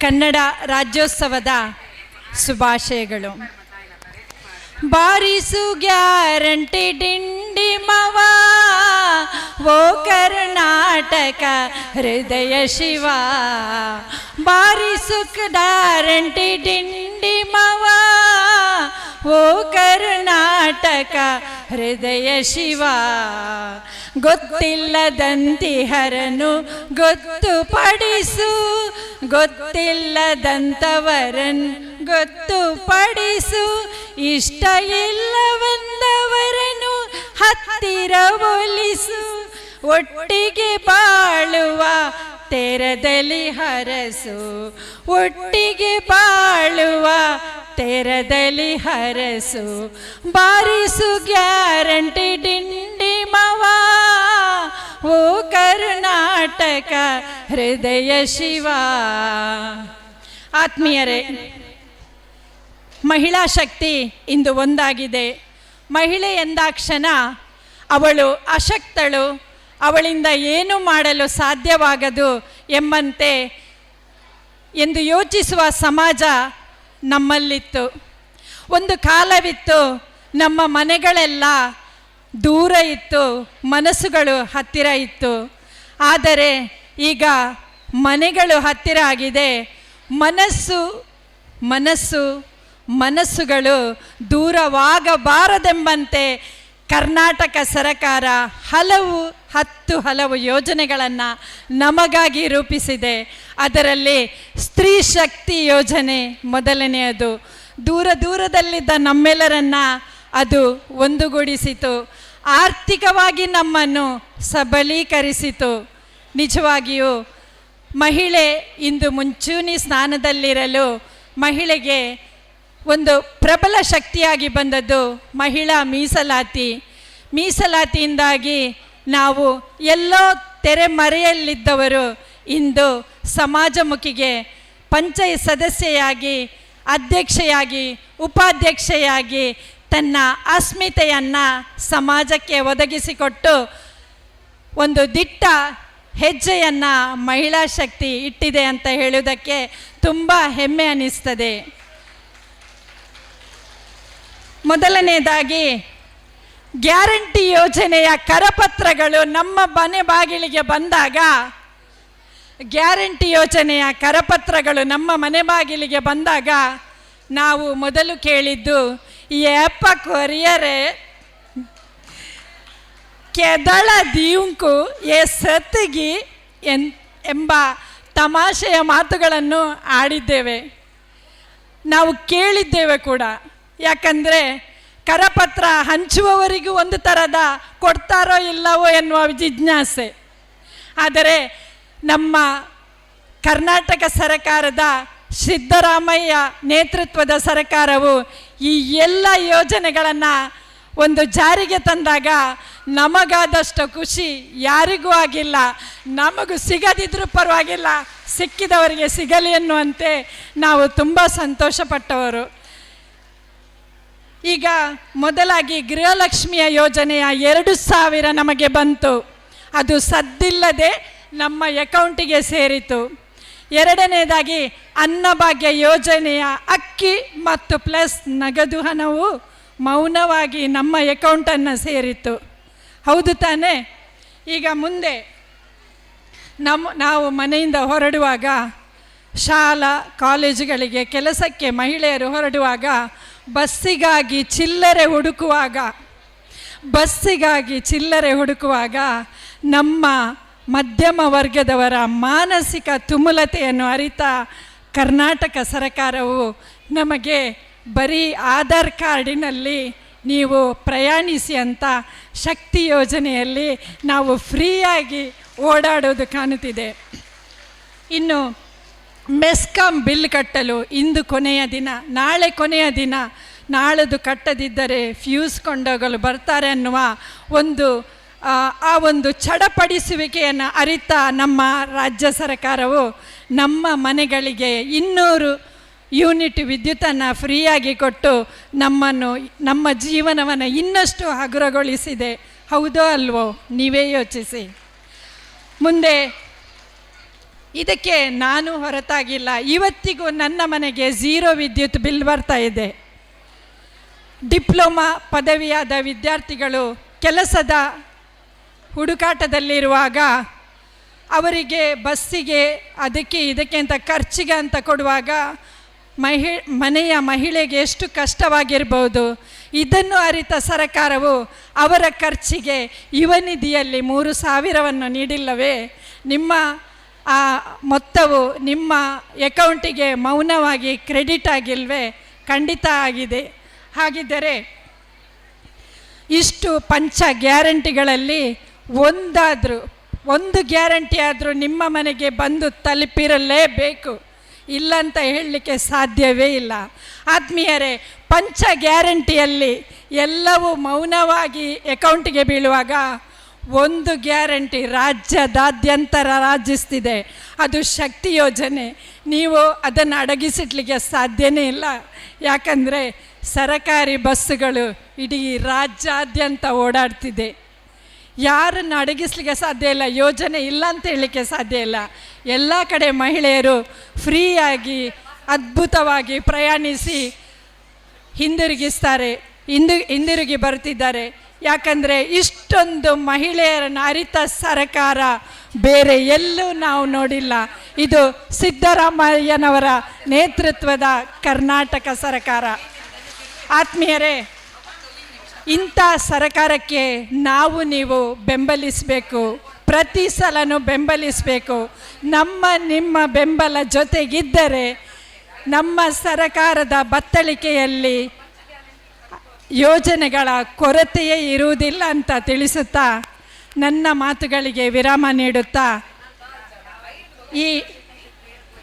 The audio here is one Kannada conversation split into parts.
ಕನ್ನಡ ರಾಜ್ಯೋತ್ಸವದ ಶುಭಾಶಯಗಳು. ಬಾರಿಸು ಗ್ಯಾರಂಟಿ ಡಿಂಡಿ ಮವ, ಓ ಕರ್ನಾಟಕ ಹೃದಯ ಶಿವ. ಬಾರಿಸು ಗ್ಯಾರಂಟಿ ಡಿಂಡಿ ಮವ, ಓ ಕರ್ನಾಟಕ ಹೃದಯ ಶಿವ. ಗೊತ್ತಿಲ್ಲದಂತಿಹರನು ಗೊತ್ತುಪಡಿಸು ಗೊತ್ತಿಲ್ಲದಂತವರನ್ ಗೊತ್ತುಪಡಿಸು ಇಷ್ಟ ಇಲ್ಲವಂದವರನು ಹತ್ತಿರ ಒಲಿಸು ಒಟ್ಟಿಗೆ ಬಾಳುವ ತೆರದಲ್ಲಿ ಹರಸು. ಒಟ್ಟಿಗೆ ಬಾಳುವ ತೆರದಲ್ಲಿ ಹರಸು. ಬಾರಿಸು ಗ್ಯಾರಂಟಿ ಡಿಂಡಿ ಮವಾ. ಓ ಕರ್ನಾಟಕ ಹೃದಯ ಶಿವ. ಆತ್ಮೀಯರೇ, ಮಹಿಳಾ ಶಕ್ತಿ ಇಂದು ಒಂದಾಗಿದೆ. ಮಹಿಳೆ ಎಂದಾಕ್ಷಣ ಅವಳು ಅಶಕ್ತಳು. ಅವಳಿಂದ ಏನು ಮಾಡಲು ಸಾಧ್ಯವಾಗದು ಎಂಬಂತೆ ಎಂದು ಯೋಚಿಸುವ ಸಮಾಜ ನಮ್ಮಲ್ಲಿತ್ತು. ಒಂದು ಕಾಲವಿತ್ತು, ನಮ್ಮ ಮನೆಗಳೆಲ್ಲ ದೂರ ಇತ್ತು, ಮನಸ್ಸುಗಳು ಹತ್ತಿರ ಇತ್ತು. ಆದರೆ ಈಗ ಮನೆಗಳು ಹತ್ತಿರ ಆಗಿದೆ. ಮನಸ್ಸು ಮನಸ್ಸು, ಮನಸ್ಸುಗಳು ದೂರವಾಗಬಾರದೆಂಬಂತೆ ಕರ್ನಾಟಕ ಸರಕಾರ ಹಲವು ಹತ್ತು ಹಲವು ಯೋಜನೆಗಳನ್ನು ನಮಗಾಗಿ ರೂಪಿಸಿದೆ. ಅದರಲ್ಲಿ ಸ್ತ್ರೀ ಶಕ್ತಿ ಯೋಜನೆ ಮೊದಲನೆಯದು. ದೂರ ದೂರದಲ್ಲಿದ್ದ ನಮ್ಮೆಲ್ಲರನ್ನ ಅದು ಒಂದುಗೂಡಿಸಿತು. ಆರ್ಥಿಕವಾಗಿ ನಮ್ಮನ್ನು ಸಬಲೀಕರಿಸಿತು. ನಿಜವಾಗಿಯೂ ಮಹಿಳೆ ಇಂದು ಮುಂಚೂಣಿ ಸ್ಥಾನದಲ್ಲಿರಲು ಮಹಿಳೆಗೆ ಒಂದು ಪ್ರಬಲ ಶಕ್ತಿಯಾಗಿ ಬಂದದ್ದು ಮಹಿಳಾ ಮೀಸಲಾತಿ. ಮೀಸಲಾತಿಯಿಂದಾಗಿ ನಾವು ಎಲ್ಲೋ ತೆರೆಮರೆಯಲ್ಲಿದ್ದವರು ಇಂದು ಸಮಾಜಮುಖಿಗೆ ಪಂಚಾಯತ್ ಸದಸ್ಯೆಯಾಗಿ, ಅಧ್ಯಕ್ಷೆಯಾಗಿ, ಉಪಾಧ್ಯಕ್ಷೆಯಾಗಿ ತನ್ನ ಅಸ್ಮಿತೆಯನ್ನು ಸಮಾಜಕ್ಕೆ ಒದಗಿಸಿಕೊಟ್ಟು ಒಂದು ದಿಟ್ಟ ಹೆಜ್ಜೆಯನ್ನು ಮಹಿಳಾ ಶಕ್ತಿ ಇಟ್ಟಿದೆ ಅಂತ ಹೇಳುವುದಕ್ಕೆ ತುಂಬ ಹೆಮ್ಮೆ ಅನ್ನಿಸ್ತದೆ ಮೊದಲನೇದಾಗಿ, ಗ್ಯಾರಂಟಿ ಯೋಜನೆಯ ಕರಪತ್ರಗಳು ನಮ್ಮ ಮನೆ ಬಾಗಿಲಿಗೆ ಬಂದಾಗ, ಗ್ಯಾರಂಟಿ ಯೋಜನೆಯ ಕರಪತ್ರಗಳು ನಮ್ಮ ಮನೆ ಬಾಗಿಲಿಗೆ ಬಂದಾಗ ನಾವು ಮೊದಲು ಕೇಳಿದ್ದು, ಈ ಅಪ್ಪ ಕೊರಿಯರೇ ಕೆದಳ ದೀಂಕು ಎ ಸತ್ತಿಗಿ ಎನ್ ಎಂಬ ತಮಾಷೆಯ ಮಾತುಗಳನ್ನು ಆಡಿದ್ದೇವೆ. ನಾವು ಕೇಳಿದ್ದೇವೆ ಕೂಡ. ಯಾಕಂದರೆ ಕರಪತ್ರ ಹಂಚುವವರಿಗೂ ಒಂದು ಥರದ ಕೊಡ್ತಾರೋ ಇಲ್ಲವೋ ಎನ್ನುವ ಜಿಜ್ಞಾಸೆ. ಆದರೆ ನಮ್ಮ ಕರ್ನಾಟಕ ಸರಕಾರದ ಸಿದ್ದರಾಮಯ್ಯ ನೇತೃತ್ವದ ಸರಕಾರವು ಈ ಎಲ್ಲ ಯೋಜನೆಗಳನ್ನು ಒಂದು ಜಾರಿಗೆ ತಂದಾಗ ನಮಗಾದಷ್ಟು ಖುಷಿ ಯಾರಿಗೂ ಆಗಿಲ್ಲ. ನಮಗೂ ಸಿಗದಿದ್ರೂ ಪರವಾಗಿಲ್ಲ. ಸಿಕ್ಕಿದವರಿಗೆ ಸಿಗಲಿ ಎನ್ನುವಂತೆ ನಾವು ತುಂಬ ಸಂತೋಷಪಟ್ಟವರು. ಈಗ ಮೊದಲಾಗಿ ಗೃಹಲಕ್ಷ್ಮಿಯ ಯೋಜನೆಯ ಎರಡು ಸಾವಿರ ನಮಗೆ ಬಂತು. ಅದು ಸದ್ದಿಲ್ಲದೆ ನಮ್ಮ ಅಕೌಂಟಿಗೆ ಸೇರಿತು. ಎರಡನೇದಾಗಿ ಅನ್ನಭಾಗ್ಯ ಯೋಜನೆಯ ಅಕ್ಕಿ ಮತ್ತು ಪ್ಲಸ್ ನಗದು ಹಣವು ಮೌನವಾಗಿ ನಮ್ಮ ಅಕೌಂಟನ್ನು ಸೇರಿತು ಹೌದು ತಾನೇ? ಈಗ ಮುಂದೆ ನಮ್ಮ ನಾವು ಮನೆಯಿಂದ ಹೊರಡುವಾಗ ಶಾಲಾ ಕಾಲೇಜುಗಳಿಗೆ ಕೆಲಸಕ್ಕೆ ಮಹಿಳೆಯರು ಹೊರಡುವಾಗ ಬಸ್ಸಿಗಾಗಿ ಚಿಲ್ಲರೆ ಹುಡುಕುವಾಗ, ಬಸ್ಸಿಗಾಗಿ ಚಿಲ್ಲರೆ ಹುಡುಕುವಾಗ ನಮ್ಮ ಮಧ್ಯಮ ವರ್ಗದವರ ಮಾನಸಿಕ ತುಮುಲತೆಯನ್ನು ಅರಿತ ಕರ್ನಾಟಕ ಸರಕಾರವು ನಮಗೆ ಬರೀ ಆಧಾರ್ ಕಾರ್ಡಿನಲ್ಲಿ ನೀವು ಪ್ರಯಾಣಿಸಿ ಅಂತ ಶಕ್ತಿ ಯೋಜನೆಯಲ್ಲಿ ನಾವು ಫ್ರೀಯಾಗಿ ಓಡಾಡೋದು ಕಾಣುತ್ತಿದೆ. ಇನ್ನು ಮೆಸ್ಕಾಂ ಬಿಲ್ ಕಟ್ಟಲು ಇಂದು ಕೊನೆಯ ದಿನ ನಾಳೆ ಕೊನೆಯ ದಿನ ನಾಳದು ಕಟ್ಟದಿದ್ದರೆ ಫ್ಯೂಸ್ ಕೊಂಡೋಗಲು ಬರ್ತಾರೆ ಅನ್ನುವ ಒಂದು ಆ, ಒಂದು ಚಡಪಡಿಸುವಿಕೆಯನ್ನು ಅರಿತ ನಮ್ಮ ರಾಜ್ಯ ಸರ್ಕಾರವು ನಮ್ಮ ಮನೆಗಳಿಗೆ ಇನ್ನೂರು ಯೂನಿಟ್ ವಿದ್ಯುತ್ತನ್ನು ಫ್ರೀಯಾಗಿ ಕೊಟ್ಟು ನಮ್ಮನ್ನು, ನಮ್ಮ ಜೀವನವನ್ನು ಇನ್ನಷ್ಟು ಹಗುರಗೊಳಿಸಿದೆ. ಹೌದೋ ಅಲ್ವೋ? ನೀವೇ ಯೋಚಿಸಿ. ಮುಂದೆ, ಇದಕ್ಕೆ ನಾನು ಹೊರತಾಗಿಲ್ಲ. ಇವತ್ತಿಗೂ ನನ್ನ ಮನೆಗೆ ಝೀರೋ ವಿದ್ಯುತ್ ಬಿಲ್ ಬರ್ತಾ ಇದೆ. ಡಿಪ್ಲೊಮಾ ಪದವಿಯಾದ ವಿದ್ಯಾರ್ಥಿಗಳು ಕೆಲಸದ ಹುಡುಕಾಟದಲ್ಲಿರುವಾಗ ಅವರಿಗೆ ಬಸ್ಸಿಗೆ ಅದಕ್ಕೆ ಇದಕ್ಕೆ ಅಂತ ಖರ್ಚಿಗೆ ಅಂತ ಕೊಡುವಾಗ ಮಹಿ, ಮನೆಯ ಮಹಿಳೆಗೆ ಎಷ್ಟು ಕಷ್ಟವಾಗಿರ್ಬೋದು, ಇದನ್ನು ಅರಿತ ಸರಕಾರವು ಅವರ ಖರ್ಚಿಗೆ ಯುವ ನಿಧಿಯಲ್ಲಿ ಮೂರು ಸಾವಿರವನ್ನು ನೀಡಿಲ್ಲವೇ? ನಿಮ್ಮ, ಆ, ಮೊತ್ತವು ನಿಮ್ಮ ಅಕೌಂಟಿಗೆ ಮೌನವಾಗಿ ಕ್ರೆಡಿಟ್ ಆಗಿಲ್ವೇ? ಖಂಡಿತ ಆಗಿದೆ. ಹಾಗಿದ್ದರೆ, ಇಷ್ಟು ಪಂಚ ಗ್ಯಾರಂಟಿಗಳಲ್ಲಿ ಒಂದಾದರೂ, ಒಂದು ಗ್ಯಾರಂಟಿ ಆದರೂ ನಿಮ್ಮ ಮನೆಗೆ ಬಂದು ತಲುಪಿರಲೇಬೇಕು. ಇಲ್ಲ ಅಂತ ಹೇಳಲಿಕ್ಕೆ ಸಾಧ್ಯವೇ ಇಲ್ಲ. ಆತ್ಮೀಯರೇ, ಪಂಚ ಗ್ಯಾರಂಟಿಯಲ್ಲಿ ಎಲ್ಲವೂ ಮೌನವಾಗಿ ಅಕೌಂಟಿಗೆ ಬೀಳುವಾಗ ಒಂದು ಗ್ಯಾರಂಟಿ ರಾಜ್ಯದಾದ್ಯಂತ ರಾಜಿಸ್ತಿದೆ. ಅದು ಶಕ್ತಿ ಯೋಜನೆ. ನೀವು ಅದನ್ನು ಅಡಗಿಸಿಡ್ಲಿಕ್ಕೆ ಸಾಧ್ಯನೇ ಇಲ್ಲ. ಯಾಕಂದರೆ ಸರಕಾರಿ ಬಸ್ಸುಗಳು ಇಡೀ ರಾಜ್ಯಾದ್ಯಂತ ಓಡಾಡ್ತಿದೆ. ಯಾರನ್ನು ಅಡಗಿಸ್ಲಿಕ್ಕೆ ಸಾಧ್ಯ ಇಲ್ಲ, ಯೋಜನೆ ಇಲ್ಲ ಅಂತ ಹೇಳಲಿಕ್ಕೆ ಸಾಧ್ಯ ಇಲ್ಲ. ಎಲ್ಲ ಕಡೆ ಮಹಿಳೆಯರು ಫ್ರೀಯಾಗಿ, ಅದ್ಭುತವಾಗಿ ಪ್ರಯಾಣಿಸಿ ಹಿಂದಿರುಗಿಸ್ತಾರೆ, ಹಿಂದಿ, ಹಿಂದಿರುಗಿ ಬರ್ತಿದ್ದಾರೆ. ಯಾಕಂದರೆ ಇಷ್ಟೊಂದು ಮಹಿಳೆಯರನ್ನು ಅರಿತ ಸರಕಾರ ಬೇರೆ ಎಲ್ಲೂ ನಾವು ನೋಡಿಲ್ಲ. ಇದು ಸಿದ್ದರಾಮಯ್ಯನವರ ನೇತೃತ್ವದ ಕರ್ನಾಟಕ ಸರಕಾರ. ಆತ್ಮೀಯರೇ ಇಂಥ ಸರಕಾರಕ್ಕೆ ನಾವು ನೀವು ಬೆಂಬಲಿಸಬೇಕು. ಪ್ರತಿ ಸಲನೂ ಬೆಂಬಲಿಸಬೇಕು. ನಮ್ಮ, ನಿಮ್ಮ ಬೆಂಬಲ ಜೊತೆಗಿದ್ದರೆ ನಮ್ಮ ಸರಕಾರದ ಬತ್ತಳಿಕೆಯಲ್ಲಿ ಯೋಜನೆಗಳ ಕೊರತೆಯೇ ಇರುವುದಿಲ್ಲ ಅಂತ ತಿಳಿಸುತ್ತಾ ನನ್ನ ಮಾತುಗಳಿಗೆ ವಿರಾಮ ನೀಡುತ್ತಾ ಈ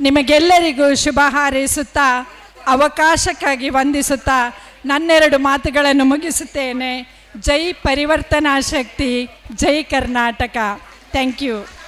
ನಿಮಗೆಲ್ಲರಿಗೂ ಶುಭ ಹಾರೈಸುತ್ತಾ ಅವಕಾಶಕ್ಕಾಗಿ ವಂದಿಸುತ್ತಾ ನನ್ನೆರಡು ಮಾತುಗಳನ್ನು ಮುಗಿಸುತ್ತೇನೆ. ಜೈ ಪರಿವರ್ತನಾ ಶಕ್ತಿ ಜೈ ಕರ್ನಾಟಕ. Thank you